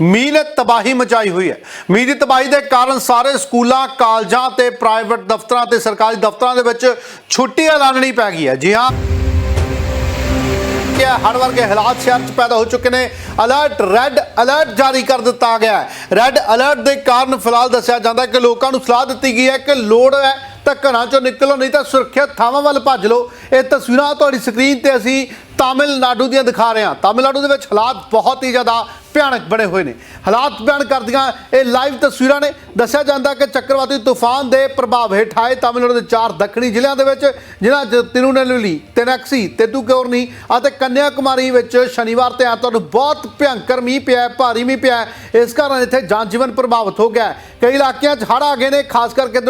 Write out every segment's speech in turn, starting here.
ਮੀਂਹ ਨੇ ਤਬਾਹੀ ਮਚਾਈ ਹੋਈ ਹੈ। ਮੀਂਹ ਦੀ ਤਬਾਹੀ ਦੇ ਕਾਰਨ ਸਾਰੇ ਸਕੂਲਾਂ, ਕਾਲਜਾਂ ਤੇ ਪ੍ਰਾਈਵੇਟ ਦਫ਼ਤਰਾਂ ਤੇ ਸਰਕਾਰੀ ਦਫ਼ਤਰਾਂ ਦੇ ਵਿੱਚ ਛੁੱਟੀ ਐਲਾਨਣੀ ਪੈ ਗਈ ਹੈ। ਜੀ ਹਾਂ। ਕਿ ਹੜ ਵਰਗੇ ਹਾਲਾਤ ਸ਼ਹਿਰ 'ਚ ਪੈਦਾ ਹੋ ਚੁੱਕੇ ਨੇ। ਅਲਰਟ ਰੈੱਡ ਅਲਰਟ ਜਾਰੀ ਕਰ ਦਿੱਤਾ ਗਿਆ ਹੈ। ਰੈੱਡ ਅਲਰਟ ਦੇ ਕਾਰਨ ਫਿਲਹਾਲ ਦੱਸਿਆ ਜਾਂਦਾ ਕਿ ਲੋਕਾਂ ਨੂੰ ਸਲਾਹ ਦਿੱਤੀ ਗਈ ਹੈ ਕਿ ਲੋੜ ਹੈ ਤਾਂ ਘਰਾਂ 'ਚੋਂ ਨਿਕਲੋ, ਨਹੀਂ ਤਾਂ ਸੁਰੱਖਿਅਤ ਥਾਵਾਂ ਵੱਲ ਭੱਜ ਲਓ। ਇਹ ਤਸਵੀਰਾਂ ਤੁਹਾਡੀ ਸਕਰੀਨ ਤੇ ਅਸੀਂ ਤਾਮਿਲਨਾਡੂ ਦੀਆਂ ਦਿਖਾ ਰਿਹਾ। ਤਾਮਿਲਨਾਡੂ ਦੇ ਵਿੱਚ ਹਾਲਾਤ ਬਹੁਤ ਹੀ ਜ਼ਿਆਦਾ ਭਿਆਨਕ ਬਣੇ ਹੋਏ ਨੇ। ਹਾਲਾਤ ਬਿਆਨ ਕਰਦੀਆਂ ਇਹ ਲਾਈਵ ਤਸਵੀਰਾਂ ਨੇ। ਦੱਸਿਆ ਜਾਂਦਾ ਕਿ ਚੱਕਰਵਾਤੀ ਤੂਫਾਨ ਦੇ ਪ੍ਰਭਾਵ ਹੇਠ ਆਏ ਤਾਮਿਲਨਾਡੂ ਦੇ ਚਾਰ ਦੱਖਣੀ ਜ਼ਿਲ੍ਹਿਆਂ ਦੇ ਵਿੱਚ, ਜਿਨ੍ਹਾਂ 'ਚ ਤਿਰੂਨੇਲਵੇਲੀ, ਤੇਨਕਸੀ ਤੇਤੂਕੌਰਨੀ ਅਤੇ ਕੰਨਿਆ ਕੁਮਾਰੀ ਵਿੱਚ ਸ਼ਨੀਵਾਰ ਤੇ ਐਤਵਾਰ ਨੂੰ ਬਹੁਤ ਭਿਅੰਕਰ ਮੀਂਹ ਪਿਆ ਭਾਰੀ ਮੀਂਹ ਪਿਆ ਇਸ ਕਾਰਨ ਇੱਥੇ ਜਨ ਜੀਵਨ ਪ੍ਰਭਾਵਿਤ ਹੋ ਗਿਆ ਕਈ ਇਲਾਕਿਆਂ 'ਚ ਹੜ੍ਹ ਆ ਗਏ ਨੇ, ਖਾਸ ਕਰਕੇ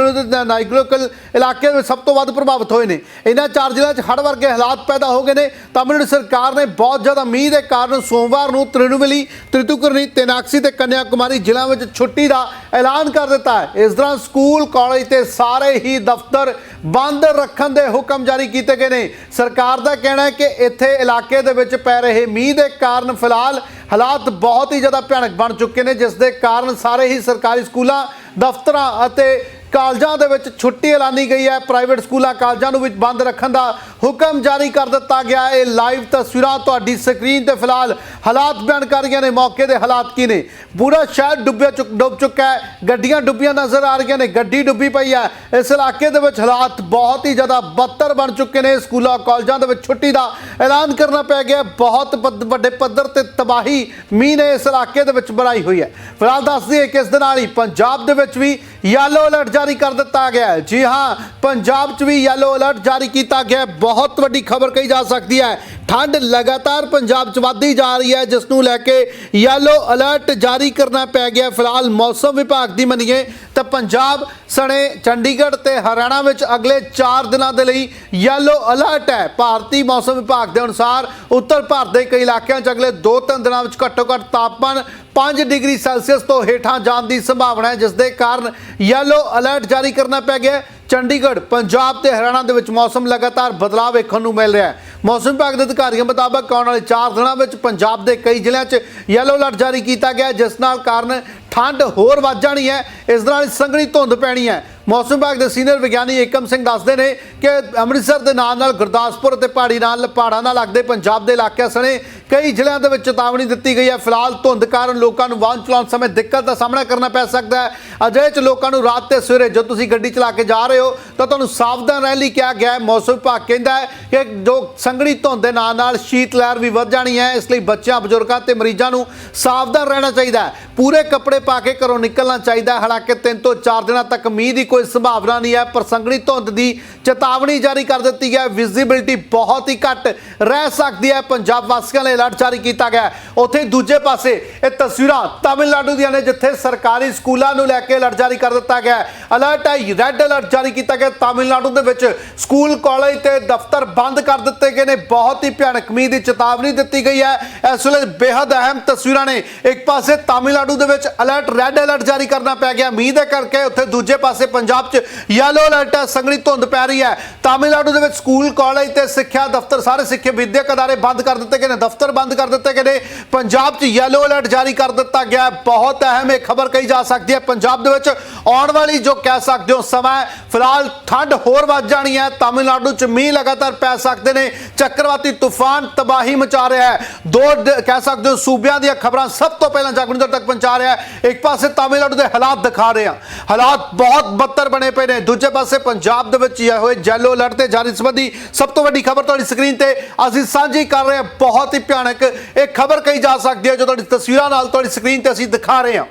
ਨਾਈਗਲੋਕਲ ਇਲਾਕੇ ਵਿੱਚ ਸਭ ਤੋਂ ਵੱਧ ਪ੍ਰਭਾਵਿਤ ਹੋਏ ਨੇ। ਇਹਨਾਂ ਚਾਰ ਜ਼ਿਲ੍ਹਿਆਂ 'ਚ ਹੜ੍ਹ ਵਰਗੇ ਹਾਲਾਤ ਪੈਦਾ ਹੋ ਗਏ ਨੇ। ਤਾਮਿਲਨਾਡੂ ਸਰਕਾਰ ਨੇ ਬਹੁਤ ਜ਼ਿਆਦਾ ਮੀਂਹ ਦੇ ਕਾਰਨ ਸੋਮਵਾਰ ਨੂੰ ਤਿਰੂਨੇਲਵੇਲੀ ਤ੍ਰਿਤੂਕਰਨੀ ਤੇਨਾਕਸੀ ਤੇ ਕੰਨਿਆ ਕੁਮਾਰੀ ਜ਼ਿਲ੍ਹਿਆਂ ਵਿੱਚ ਛੁੱਟੀ ਦਾ ਐਲਾਨ ਕਰ ਦਿੱਤਾ ਹੈ। ਇਸ ਦੌਰਾਨ ਸਕੂਲ, ਕਾਲਜ ਤੇ ਸਾਰੇ ਹੀ ਦਫ਼ਤਰ ਬੰਦ ਰੱਖਣ ਦੇ ਹੁਕਮ ਜਾਰੀ ਕੀਤੇ ਗਏ ਨੇ। ਸਰਕਾਰ ਦਾ ਕਹਿਣਾ ਹੈ ਕਿ ਇੱਥੇ ਇਲਾਕੇ ਦੇ ਵਿੱਚ ਪੈ ਰਹੇ ਮੀਂਹ ਦੇ ਕਾਰਨ ਫਿਲਹਾਲ ਹਾਲਾਤ ਬਹੁਤ ਹੀ ਜ਼ਿਆਦਾ ਭਿਆਨਕ ਬਣ ਚੁੱਕੇ ਨੇ, ਜਿਸ ਦੇ ਕਾਰਨ ਸਾਰੇ ਹੀ ਸਰਕਾਰੀ ਸਕੂਲਾਂ, ਦਫ਼ਤਰਾਂ ਅਤੇ ਕਾਲਜਾਂ ਦੇ ਵਿੱਚ ਛੁੱਟੀ ਐਲਾਨੀ ਗਈ ਹੈ। ਪ੍ਰਾਈਵੇਟ ਸਕੂਲਾਂ ਕਾਲਜਾਂ ਨੂੰ ਵਿੱਚ ਬੰਦ ਰੱਖਣ ਦਾ ਹੁਕਮ ਜਾਰੀ ਕਰ ਦਿੱਤਾ ਗਿਆ ਇਹ ਲਾਈਵ ਤਸਵੀਰਾਂ ਤੁਹਾਡੀ ਸਕਰੀਨ ਤੇ ਫਿਲਹਾਲ ਹਾਲਾਤ ਬਿਆਨ ਕਰ ਰਹੀਆਂ ਨੇ, ਮੌਕੇ ਦੇ ਹਾਲਾਤ ਕੀ ਨੇ? ਪੂਰਾ ਸ਼ਹਿਰ ਡੁੱਬਿਆ ਚੁੱਕ, ਡੁੱਬ ਚੁੱਕਾ ਹੈ। ਗੱਡੀਆਂ ਡੁੱਬੀਆਂ ਨਜ਼ਰ ਆ ਰਹੀਆਂ ਨੇ, ਗੱਡੀ ਡੁੱਬੀ ਪਈ ਹੈ। ਇਸ ਇਲਾਕੇ ਦੇ ਵਿੱਚ ਹਾਲਾਤ ਬਹੁਤ ਹੀ ਜ਼ਿਆਦਾ ਬੱਤਰ ਬਣ ਚੁੱਕੇ ਨੇ। ਸਕੂਲਾਂ, ਕਾਲਜਾਂ ਦੇ ਵਿੱਚ ਛੁੱਟੀ ਦਾ ਐਲਾਨ ਕਰਨਾ ਪੈ ਗਿਆ ਬਹੁਤ ਵੱਡੇ ਪੱਧਰ ਤੇ ਤਬਾਹੀ ਮੀਂਹ ਨੇ ਇਸ ਇਲਾਕੇ ਦੇ ਵਿੱਚ ਬਣਾਈ ਹੋਈ ਹੈ। ਫਿਲਹਾਲ ਦੱਸ ਦਈਏ ਕਿ ਇਸ ਦੇ ਨਾਲ ਹੀ ਪੰਜਾਬ ਦੇ ਵਿੱਚ ਵੀ ਯੈਲੋ ਅਲਰਟ ਜਾਰੀ ਕਰ ਦਿੱਤਾ ਗਿਆ ਹੈ। ਜੀ ਹਾਂ, ਪੰਜਾਬ 'ਚ ਵੀ ਯੈਲੋ ਅਲਰਟ ਜਾਰੀ ਕੀਤਾ ਗਿਆ ਬਹੁਤ ਵੱਡੀ ਖਬਰ ਕਹੀ ਜਾ ਸਕਦੀ ਹੈ ਠੰਡ ਲਗਾਤਾਰ ਪੰਜਾਬ 'ਚ ਵੱਧਦੀ ਜਾ ਰਹੀ ਹੈ, ਜਿਸ ਨੂੰ ਲੈ ਕੇ ਯੈਲੋ ਅਲਰਟ ਜਾਰੀ ਕਰਨਾ ਪੈ ਗਿਆ। ਫਿਲਹਾਲ ਮੌਸਮ ਵਿਭਾਗ ਦੀ ਮੰਨੀਏ ਤਾਂ ਪੰਜਾਬ ਸਣੇ ਚੰਡੀਗੜ੍ਹ ਤੇ ਹਰਿਆਣਾ ਵਿੱਚ ਅਗਲੇ 4 ਦਿਨਾਂ ਦੇ ਲਈ ਯੈਲੋ ਅਲਰਟ ਹੈ। ਭਾਰਤੀ ਮੌਸਮ ਵਿਭਾਗ ਦੇ ਅਨੁਸਾਰ ਉੱਤਰ ਭਾਰਤ ਦੇ ਕਈ ਇਲਾਕਿਆਂ 'ਚ ਅਗਲੇ 2-3 ਦਿਨਾਂ ਵਿੱਚ ਘੱਟੋ ਘੱਟ ਤਾਪਮਾਨ 5 ਡਿਗਰੀ ਸੈਲਸੀਅਸ ਤੋਂ ਹੇਠਾਂ ਜਾਣ ਦੀ ਸੰਭਾਵਨਾ ਹੈ, ਜਿਸ ਦੇ ਕਾਰਨ ਯੈਲੋ ਅਲਰਟ ਜਾਰੀ ਕਰਨਾ ਪੈ ਗਿਆ। ਚੰਡੀਗੜ੍ਹ, ਪੰਜਾਬ ਤੇ ਹਰਿਆਣਾ ਦੇ ਵਿੱਚ ਮੌਸਮ ਲਗਾਤਾਰ ਬਦਲਾਅ ਵੇਖਣ ਨੂੰ ਮਿਲ ਰਿਹਾ ਹੈ। ਮੌਸਮ ਵਿਭਾਗ ਦੇ ਅਧਿਕਾਰੀਆਂ ਮੁਤਾਬਕ ਆਉਣ ਵਾਲੇ 4 ਦਿਨਾਂ ਵਿੱਚ ਪੰਜਾਬ ਦੇ ਕਈ ਜ਼ਿਲ੍ਹਿਆਂ 'ਚ ਯੈਲੋ ਅਲਰਟ ਜਾਰੀ ਕੀਤਾ ਗਿਆ ਜਿਸ ਨਾਲ ਕਾਰਨ ਠੰਡ ਹੋਰ ਵੱਧ ਜਾਣੀ ਹੈ। ਇਸ ਨਾਲ ਸੰਘਣੀ ਧੁੰਦ ਪੈਣੀ ਹੈ। ਮੌਸਮ ਵਿਭਾਗ ਦੇ ਸੀਨੀਅਰ ਵਿਗਿਆਨੀ ਏਕਮ ਸਿੰਘ ਦੱਸਦੇ ਨੇ ਕਿ ਅੰਮ੍ਰਿਤਸਰ ਦੇ ਨਾਲ ਨਾਲ ਗੁਰਦਾਸਪੁਰ ਅਤੇ ਪਹਾੜੀ ਨਾਲ, ਪਹਾੜਾਂ ਨਾਲ ਲੱਗਦੇ ਪੰਜਾਬ ਦੇ ਇਲਾਕਿਆਂ ਸਣੇ ਕਈ ਜ਼ਿਲ੍ਹਿਆਂ ਦੇ ਵਿੱਚ ਚੇਤਾਵਨੀ ਦਿੱਤੀ ਗਈ ਹੈ। ਫਿਲਹਾਲ ਧੁੰਦ ਕਾਰਨ ਲੋਕਾਂ ਨੂੰ ਵਾਹਨ ਚਲਾਉਣ ਸਮੇਂ ਦਿੱਕਤ ਦਾ ਸਾਹਮਣਾ ਕਰਨਾ ਪੈ ਸਕਦਾ ਹੈ। ਅਜਿਹੇ ਚ ਲੋਕਾਂ ਨੂੰ ਰਾਤ ਤੇ ਸਵੇਰੇ ਜਦੋਂ ਤੁਸੀਂ ਗੱਡੀ ਚਲਾ ਕੇ ਜਾ ਰਹੇ ਹੋ, ਤਾਂ ਤੁਹਾਨੂੰ ਸਾਵਧਾਨ ਰਹਿਣ ਲਈ ਕਿਹਾ ਗਿਆ ਹੈ। ਮੌਸਮ ਵਿਭਾਗ ਕਹਿੰਦਾ ਹੈ ਕਿ ਜੋ ਸੰਘਣੀ ਧੁੰਦ ਦੇ ਨਾਲ ਨਾਲ ਸ਼ੀਤ ਲਹਿਰ ਵੀ ਵੱਧ ਜਾਣੀ ਹੈ। ਇਸ ਲਈ ਬੱਚਿਆਂ, ਬਜ਼ੁਰਗਾਂ ਤੇ ਮਰੀਜ਼ਾਂ ਨੂੰ ਸਾਵਧਾਨ ਰਹਿਣਾ ਚਾਹੀਦਾ ਹੈ। ਪੂਰੇ ਕੱਪੜੇ ਪਾ ਕੇ ਘਰੋਂ ਨਿਕਲਣਾ ਚਾਹੀਦਾ ਹੈ। ਹਾਲਾਂਕਿ 3 ਤੋਂ 4 ਦਿਨਾਂ ਤੱਕ ਮੀਂਹ ਦੀ ਕੋਈ ਸੰਭਾਵਨਾ ਨਹੀਂ ਹੈ, ਪਰ ਸੰਘਣੀ ਧੁੰਦ ਦੀ ਚੇਤਾਵਨੀ ਜਾਰੀ ਕਰ ਦਿੱਤੀ ਹੈ। ਵਿਜ਼ਿਬਿਲਟੀ ਬਹੁਤ ਹੀ ਘੱਟ ਰਹਿ ਸਕਦੀ ਹੈ। ਪੰਜਾਬ ਵਾਸੀਆਂ ਲਈ ਅਲਰਟ ਜਾਰੀ ਕੀਤਾ ਗਿਆ ਉੱਥੇ ਦੂਜੇ ਪਾਸੇ ਇਹ ਤਸਵੀਰਾਂ ਤਾਮਿਲਨਾਡੂ ਦੀਆਂ ਨੇ, ਜਿੱਥੇ ਸਰਕਾਰੀ ਸਕੂਲਾਂ ਨੂੰ ਲੈ ਕੇ ਅਲਰਟ ਜਾਰੀ ਕਰ ਦਿੱਤਾ ਗਿਆ ਅਲਰਟ ਹੈ, ਰੈੱਡ ਅਲਰਟ ਜਾਰੀ ਕੀਤਾ ਗਿਆ ਤਾਮਿਲਨਾਡੂ ਦੇ ਵਿੱਚ। ਸਕੂਲ, ਕਾਲਜ ਤੇ ਦਫ਼ਤਰ ਬੰਦ ਕਰ ਦਿੱਤੇ ਗਏ ਨੇ। ਬਹੁਤ ਹੀ ਭਿਆਨਕ ਮੀਂਹ ਦੀ ਚੇਤਾਵਨੀ ਦਿੱਤੀ ਗਈ ਹੈ। ਇਸ ਵੇਲੇ ਬੇहद ਅਹਿਮ ਤਸਵੀਰਾਂ ਨੇ। ਇੱਕ ਪਾਸੇ ਤਾਮਿਲਨਾਡੂ ਦੇ ਵਿੱਚ ਅਲਰਟ, ਰੈੱਡ ਅਲਰਟ ਜਾਰੀ ਕਰਨਾ ਪੈ ਗਿਆ। ਮੀਂਹ ਦੇ ਕਰਕੇ ਉੱਥੇ ਦੂਜੇ ਪਾਸੇ ਪੰਜਾਬ 'ਚ ਯੈਲੋ ਅਲਰਟ ਹੈ, ਸੰਘਣੀ ਧੁੰਦ ਪੈ ਰਹੀ ਹੈ। ਤਾਮਿਲਨਾਡੂ ਦੇ ਵਿੱਚ ਸਕੂਲ, ਕਾਲਜ ਤੇ ਸਿੱਖਿਆ ਦਫ਼ਤਰ, ਸਾਰੇ ਸਿੱਖਿਆ ਵਿਦਿਅਕ ਅਦਾਰੇ ਬੰਦ ਕਰ ਦਿੱਤੇ ਗਏ ਨੇ। ਦਫ਼ਤਰ ਬੰਦ ਕਰ ਦਿੱਤੇ ਗਏ ਨੇ। ਪੰਜਾਬ 'ਚ ਯੈਲੋ ਅਲਰਟ ਜਾਰੀ ਕਰ ਦਿੱਤਾ ਗਿਆ ਬਹੁਤ ਅਹਿਮ ਇਹ ਖਬਰ ਕਹੀ ਜਾ ਸਕਦੀ ਹੈ। ਪੰਜਾਬ ਦੇ ਵਿੱਚ ਆਉਣ ਵਾਲੀ ਜੋ ਕਹਿ ਸਕਦੇ ਹੋ ਸਮਾਂ ਫਿਲਹਾਲ ਠੰਡ ਹੋਰ ਵੱਧ ਜਾਣੀ ਹੈ। ਤਾਮਿਲਨਾਡੂ 'ਚ ਮੀਂਹ ਲਗਾਤਾਰ ਪੈ ਸਕਦੇ ਨੇ। ਚੱਕਰਵਾਤੀ ਤੂਫਾਨ ਤਬਾਹੀ ਮਚਾ ਰਿਹਾ ਹੈ। ਦੋ ਕਹਿ ਸਕਦੇ ਹੋ ਸੂਬਿਆਂ ਦੀਆਂ ਖਬਰਾਂ ਸਭ ਤੋਂ ਪਹਿਲਾਂ ਜਗਮੁੰਦਰ ਤੱਕ ਪਹੁੰਚਾ ਰਿਹਾ ਹੈ। ਇੱਕ ਪਾਸੇ ਤਾਮਿਲਨਾਡੂ ਦੇ ਹਾਲਾਤ ਦਿਖਾ ਰਹੇ ਹਾਂ। ਹਾਲਾਤ ਬਹੁਤ ਬੱਤਰ ਬਣੇ ਪਏ ਨੇ। ਦੂਜੇ ਪਾਸੇ ਪੰਜਾਬ ਦੇ ਵਿੱਚ ਹੋਏ ਜੈਲੋ ਅਲਰਟ ਤੇ ਜਾਰੀ ਸੰਬੰਧੀ ਸਭ ਤੋਂ ਵੱਡੀ ਖਬਰ ਤੁਹਾਡੀ ਸਕਰੀਨ ਤੇ ਅਸੀਂ ਸਾਂਝੀ ਕਰ ਰਹੇ ਹਾਂ। ਬਹੁਤ ਹੀ ਭਿਆਨਕ ਇਹ ਖਬਰ ਕਹੀ ਜਾ ਸਕਦੀ ਹੈ ਜੋ ਤੁਹਾਡੀ ਤਸਵੀਰਾਂ ਨਾਲ ਤੁਹਾਡੀ ਸਕਰੀਨ ਤੇ ਅਸੀਂ ਦਿਖਾ ਰਹੇ ਹਾਂ।